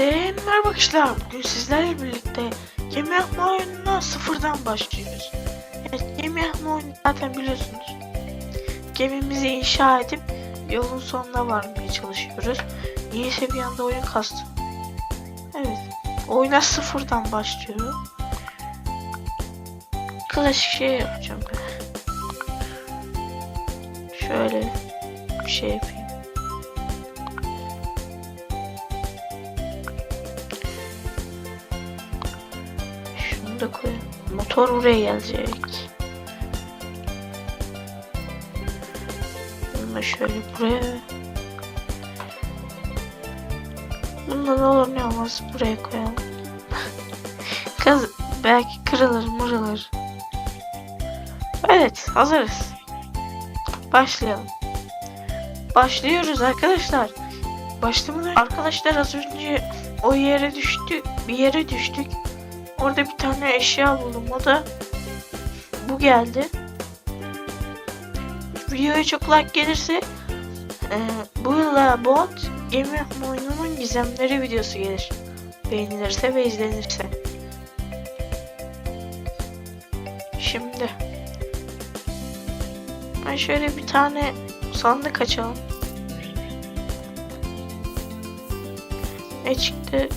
Herkese merhaba arkadaşlar. Bugün sizlerle birlikte gemi yapma oyununa sıfırdan başlıyoruz. Evet gemi yapma oyunu zaten biliyorsunuz. Gemimizi inşa edip yolun sonuna varmaya çalışıyoruz. Niyeyse bir anda oyun kastı. Evet. Oyuna sıfırdan başlıyor. Klasik şey yapacağım. Şöyle bir şey yapayım. Da koyayım. Motor buraya gelecek. Bunu şöyle buraya. Bunda da olur ne olmaz buraya koyalım. Kız belki kırılır mırılır. Evet hazırız. Başlayalım. Başlıyoruz arkadaşlar. Başlamadan arkadaşlar az önce o yere düştü bir yere düştük. Orada bir tane eşya buldum. O da bu geldi. Videoya çok like gelirse e, bu yıla bot gemi oyununun gizemleri videosu gelir. Beğenilirse ve izlenirse. Şimdi ben şöyle bir tane sandık açalım. Ne çıktı?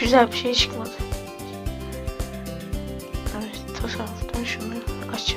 Güzel bir şey çıkmadı. Evet, tasarruftan şunu aç.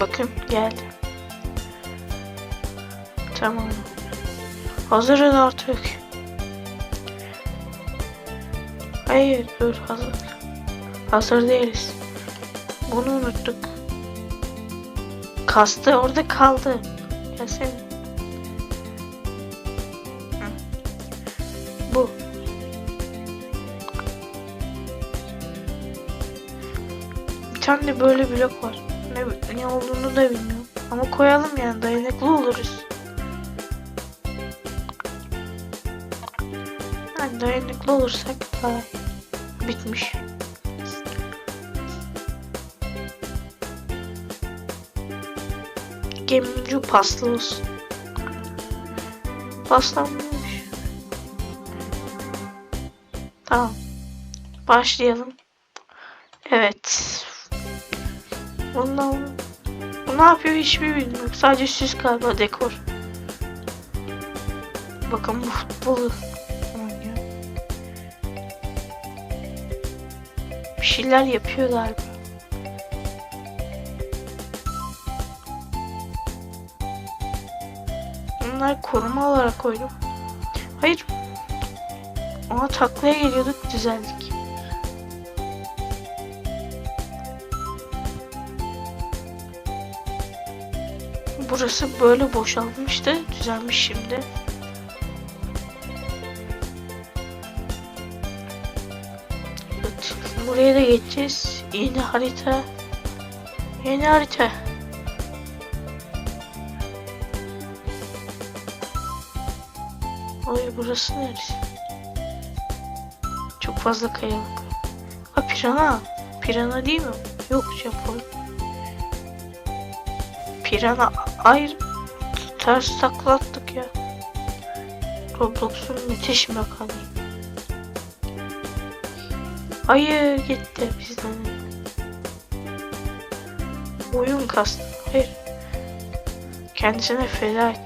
Bakın geldi. Tamam. Hazırız artık. Hayır dur hazır. Hazır değiliz. Bunu unuttuk. Kastı orada kaldı. Gelsene. Bu. Bir tane böyle blok var. Ne, ne olduğunu da bilmiyorum. Ama koyalım yani dayanıklı oluruz. Yani dayanıklı olursak daha bitmiş. Gemici paslı olsun. Paslanmış. Tamam. Başlayalım. Evet. Bundan bu ne yapıyor hiçbir bilmiyorum. Sadece süs galiba dekor. Bakın bu futbolu. Bir şeyler yapıyor galiba. Bunları koruma olarak koydum. Hayır. Ona taklaya geliyorduk düzeldik. Burası böyle boşalmıştı. Düzelmiş şimdi. Evet. Buraya da geçeceğiz. Yeni harita. Yeni harita. Ay burası neresi? Fazla kayalık. Ha pirana. Pirana değil mi? Yok Japon. Pirana hayır ters taklattık ya. Roblox'un müthiş mekanı. Hayır gitti bizden. Oyun kastı. Hayır. Kendisine feda etti.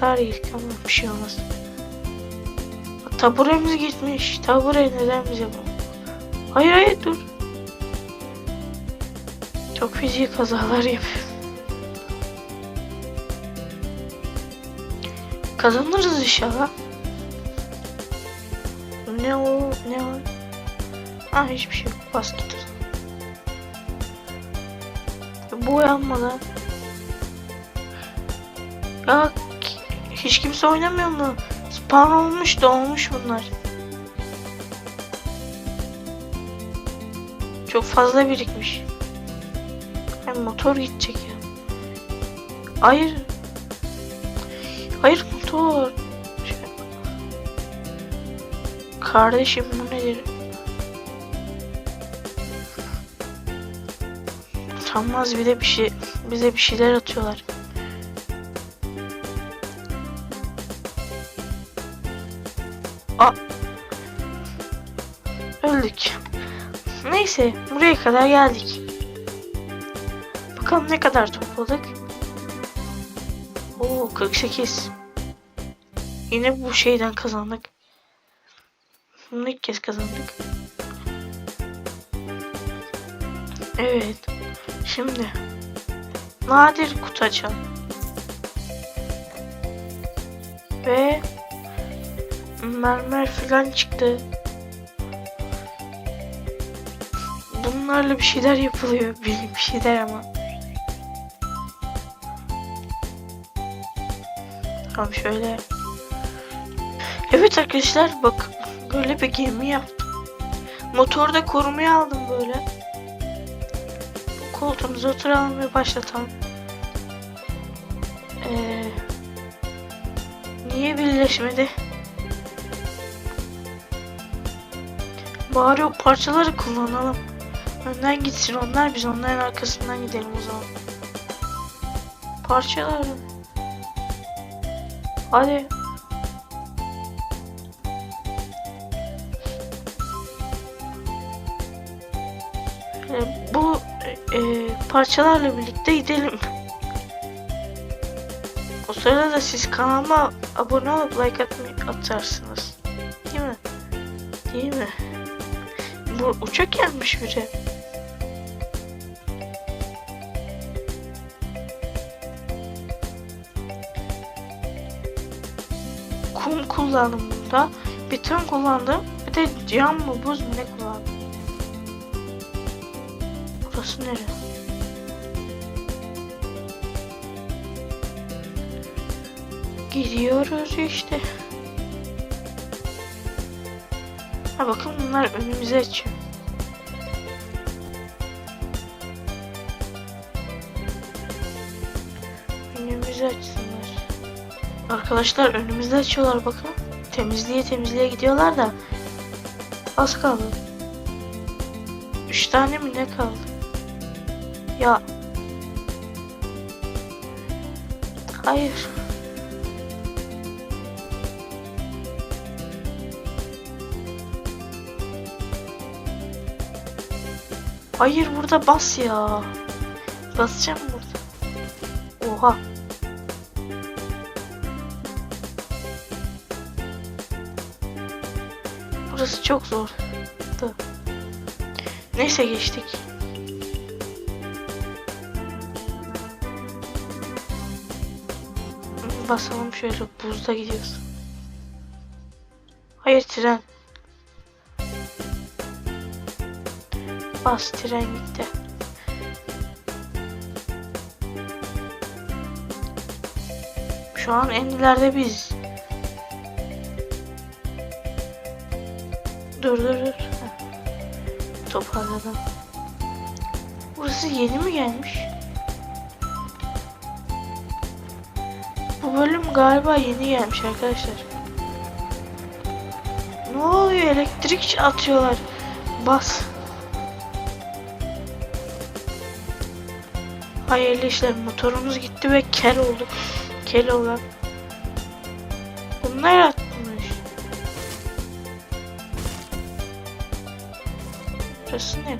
Hasar yedik ama bir şey olmaz. Taburemiz gitmiş. Tabure neden bize bu? Hayır hayır dur. Çok feci kazalar yapıyor. Kazanırız inşallah. Ne o ne o? Ah hiçbir şey yok. Bas git. Bu uyanmadan. Ya hiç kimse oynamıyor mu? Spawn olmuş da olmuş bunlar. Çok fazla birikmiş. Hem motor gidecek ya. Hayır. Hayır motor. Kardeşim bu nedir? Utanmaz bir de bir şey bize bir şeyler atıyorlar. Aa. Öldük. Neyse buraya kadar geldik. Bakalım ne kadar topladık. Oo 48. Yine bu şeyden kazandık. Bunu ilk kez kazandık. Evet. Şimdi nadir kutu açalım. Ve mermer falan çıktı. Bunlarla bir şeyler yapılıyor. Bir, bir şeyler ama. Tamam şöyle. Evet arkadaşlar bak böyle bir gemi yaptım. Motorda korumaya aldım böyle. Koltuğumuza oturalım ve başlatalım. Ee, niye birleşmedi? Bari o parçaları kullanalım. Önden gitsin onlar biz onların arkasından gidelim o zaman. Parçaları. Hadi. Ee, bu e, parçalarla birlikte gidelim. O sırada da siz kanalıma abone olup like atarsınız. Değil mi? Değil mi? Bu uçak gelmiş biri. Kum kullandım bunda. Beton kullandım. Bir de cam mı buz mu ne kullandım. Burası nere? Gidiyoruz işte. Ha bakın bunlar önümüze açıyor. Önümüzü açsınlar. Arkadaşlar önümüzde açıyorlar bakın. Temizliğe temizliğe gidiyorlar da. Az kaldı. Üç tane mi ne kaldı? Ya. Hayır. Hayır burada bas ya. Basacağım burada. Oha. Burası çok zor. Neyse geçtik. Basalım şöyle buzda gidiyoruz. Hayır tren. Bas tren gitti. Şu an en ileride biz. Dur dur dur. Toparladım. Burası yeni mi gelmiş? Bu bölüm galiba yeni gelmiş arkadaşlar. Ne oluyor? Elektrik atıyorlar. Bas. Hayırlı işler. Motorumuz gitti ve kel olduk. Kel olan. Bunlar atmış. Burası ne?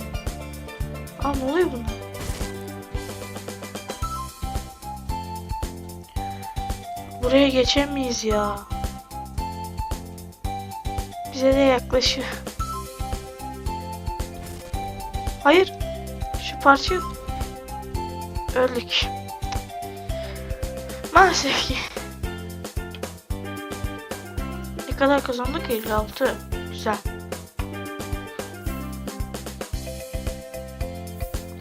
Aa ne oluyor buna? Buraya geçemeyiz ya. Bize de yaklaşıyor. Hayır. Şu parçayı öldük. Maalesef ki. Ne kadar kazandık? 56. Güzel.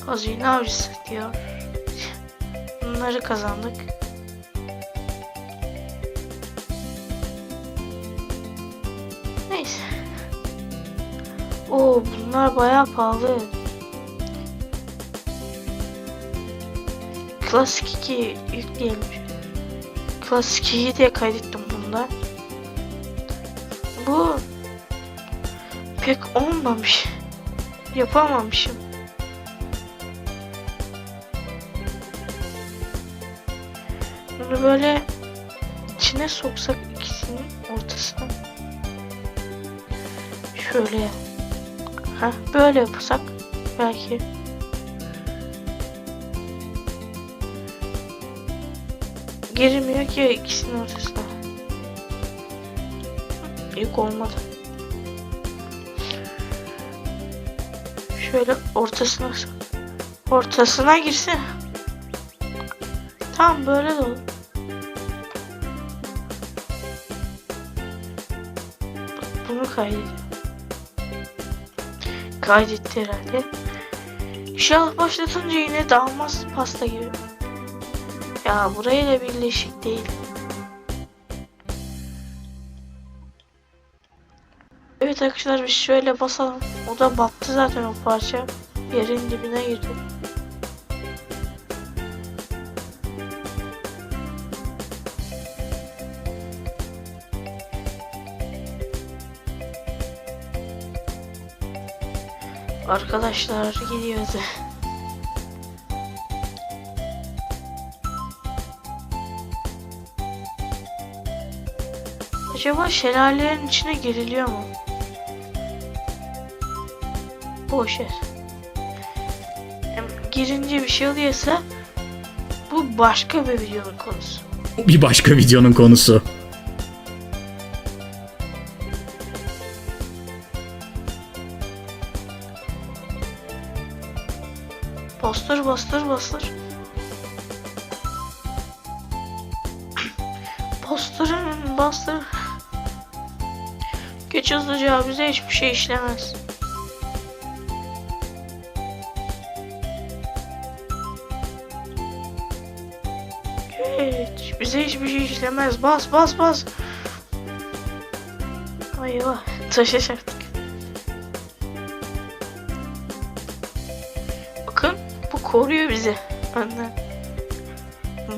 Hazine avcısı diyor. Bunları kazandık. Neyse. Oo bunlar bayağı pahalı. Classic 2 yükleyelim. Classic 2'yi diye kaydettim bunda. Bu pek olmamış. Yapamamışım. Bunu böyle içine soksak ikisinin ortasına. Şöyle. Ha böyle yapsak belki Girmiyor ki ikisinin ortasına. Yok olmadı. Şöyle ortasına ortasına girsin. Tamam böyle de olur. Bunu kaydet. Kaydetti herhalde. İnşallah başlatınca yine dağılmaz pasta gibi. Ya burayla birleşik değil. Evet arkadaşlar biz şöyle basalım. O da battı zaten o parça. Yerin dibine girdi. Arkadaşlar gidiyordu. Acaba şelalelerin içine giriliyor mu? Boş yer. Hem girince bir şey oluyorsa bu başka bir videonun konusu. Bir başka videonun konusu. Bastır bastır bastır. Bastırın bastır. Geç hızlıca bize hiçbir şey işlemez. Geç. Bize hiçbir şey işlemez. Bas bas bas. Eyvah. Taşa çarptık. Bakın bu koruyor bizi önden.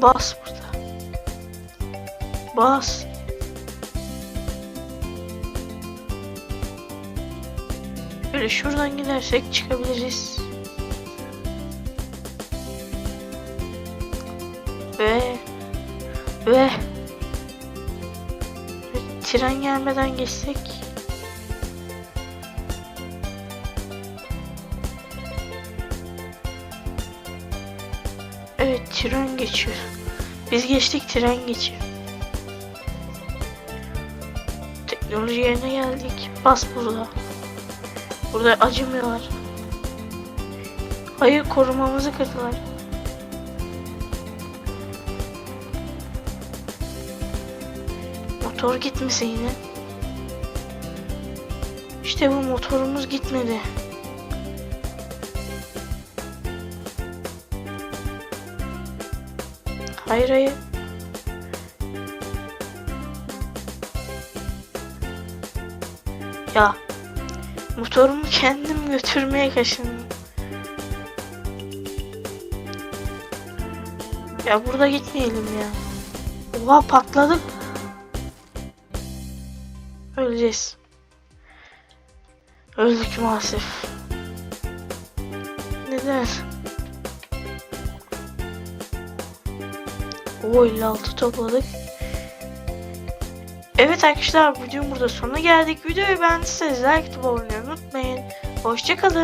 Bas burada. Bas. Böyle şuradan gidersek çıkabiliriz. Ve ve ve tren gelmeden geçsek Evet tren geçiyor. Biz geçtik tren geçiyor. Teknoloji yerine geldik. Bas burada. Burada acımıyorlar. Hayır korumamızı kırdılar. Motor gitmese yine. İşte bu motorumuz gitmedi. Hayır hayır. Ya motorumu kendim götürmeye kaşındım. Ya burada gitmeyelim ya. Oha patladık. Öleceğiz. Öldük maalesef. Neden? O 56 topladık. Evet arkadaşlar videonun burada sonuna geldik. Videoyu beğendiyseniz like atıp abone olmayı unutmayın. Hoşçakalın.